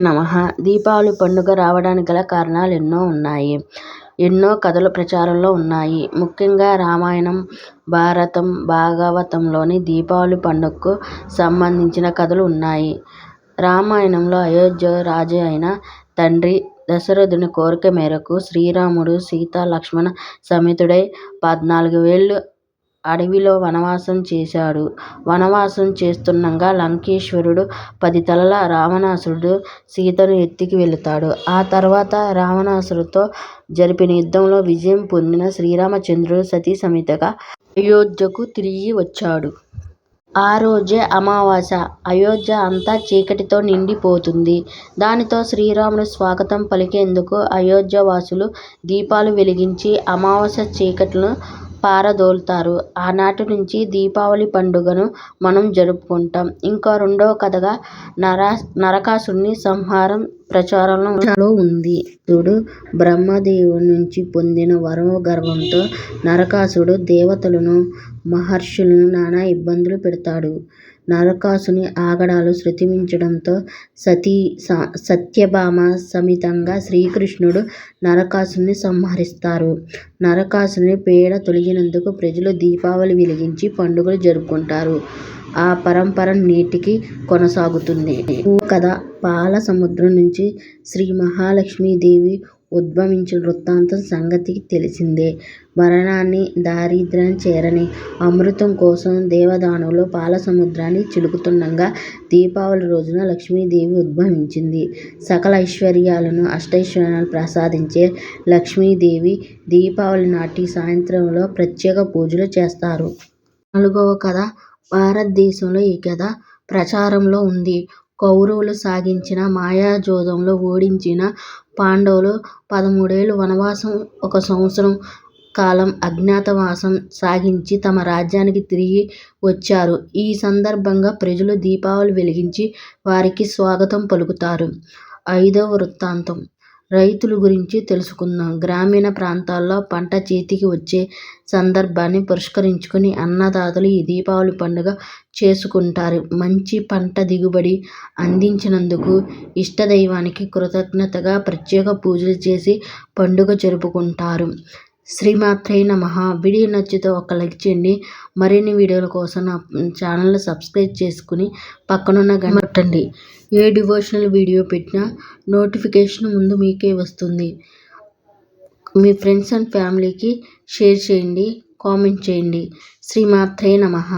నమ. దీపావళి పండుగ రావడానికి గల కారణాలు ఎన్నో ఉన్నాయి. ఎన్నో కథలు ప్రచారంలో ఉన్నాయి. ముఖ్యంగా రామాయణం భారతం భాగవతంలోని దీపావళి పండుగకు సంబంధించిన కథలు ఉన్నాయి. రామాయణంలో అయోధ్య రాజు అయిన తండ్రి దశరథుని కోరిక మేరకు శ్రీరాముడు సీత లక్ష్మణ సమేతుడై పద్నాలుగు వేళ్ళు అడవిలో వనవాసం చేశాడు వనవాసం చేస్తుండగా లంకేశ్వరుడు పది తలల రావణాసురుడు సీతను ఎత్తుకు వెళతాడు ఆ తర్వాత రావణాసురుడితో జరిపిన యుద్ధంలో విజయం పొందిన శ్రీరామచంద్రుడు సతీ సమేతగా అయోధ్యకు తిరిగి వచ్చాడు. ఆ రోజే అమావాస్య. అయోధ్య అంతా చీకటితో నిండిపోతుంది. దానితో శ్రీరాముడు స్వాగతం పలికేందుకు అయోధ్యవాసులు దీపాలు వెలిగించి అమావాస్య చీకట్లను పారదోలుతారు. ఆనాటి నుంచి దీపావళి పండుగను మనం జరుపుకుంటాం. ఇంకా రెండవ కథగా నరా నరకాసుని సంహారం ప్రచారంలో ఉంది. నరకాసురుడు బ్రహ్మదేవుడి నుంచి పొందిన వరం గర్వంతో నరకాసుడు దేవతలను, మహర్షులను నానా ఇబ్బందులు పెడతాడు. నరకాసుని ఆగడాలు శృతిమించడంతో సత్యభామ సమేతంగా శ్రీకృష్ణుడు నరకాసురుడిని సంహరిస్తారు. నరకాసుని పీడ తొలగినందుకు ప్రజలు దీపావళి వెలిగించి పండుగలు జరుపుకుంటారు. ఆ పరంపర నేటికీ కొనసాగుతుంది. కథ పాల సముద్రం నుంచి శ్రీమహాలక్ష్మీదేవి ఉద్భవించిన వృత్తాంతం సంగతి తెలిసిందే. మరణాన్ని, దారిద్ర్యాన్ని చేరని అమృతం కోసం దేవదానవులు పాలసముద్రాన్ని చిలుకుతుండగా దీపావళి రోజున లక్ష్మీదేవి ఉద్భవించింది. సకల ఐశ్వర్యాలను, అష్టైశ్వర్యాలను ప్రసాదించే లక్ష్మీదేవి దీపావళి నాటి సాయంత్రంలో ప్రత్యేక పూజలు చేస్తారు. నాలుగవ కథ భారతదేశంలో ఈ కథ ప్రచారంలో ఉంది. కౌరవులు సాగించిన మాయాజోదంలో ఓడించిన పాండవులు పదమూడేళ్ళు వనవాసం, ఒక సంవత్సరం కాలం అజ్ఞాతవాసం సాగించి తమ రాజ్యానికి తిరిగి వచ్చారు. ఈ సందర్భంగా ప్రజలు దీపావళి వెలిగించి వారికి స్వాగతం పలుకుతారు. ఐదవ వృత్తాంతం రైతుల గురించి తెలుసుకుందాం. గ్రామీణ ప్రాంతాల్లో పంట చేతికి వచ్చే సందర్భాన్ని పురస్కరించుకుని అన్నదాతలు ఈ దీపావళి పండుగ చేసుకుంటారు. మంచి పంట దిగుబడి అందించినందుకు ఇష్టదైవానికి కృతజ్ఞతగా ప్రత్యేక పూజలు చేసి పండుగ జరుపుకుంటారు. శ్రీమాత్రే నమః వీడియో నచ్చితే ఒక లైక్ చేయండి. మరిన్ని వీడియోల కోసం నా ఛానల్ని సబ్స్క్రైబ్ చేసుకుని పక్కనున్న గంట ఏ డివోషనల్ వీడియో పెట్టినా నోటిఫికేషన్ ముందు మీకే వస్తుంది. మీ ఫ్రెండ్స్ అండ్ ఫ్యామిలీకి షేర్ చేయండి. కామెంట్ చేయండి. శ్రీమాత్రే నమః